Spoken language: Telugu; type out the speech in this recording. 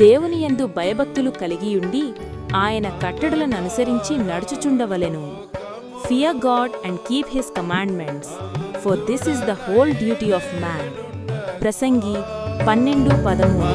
దేవుని యందు భయభక్తులు కలిగియుండి ఆయన కట్టడలను అనుసరించి నడుచుచుండవలెను. Fear God and keep his commandments for this is the whole duty of man ప్రసంగి పన్నెండు పదమూడు.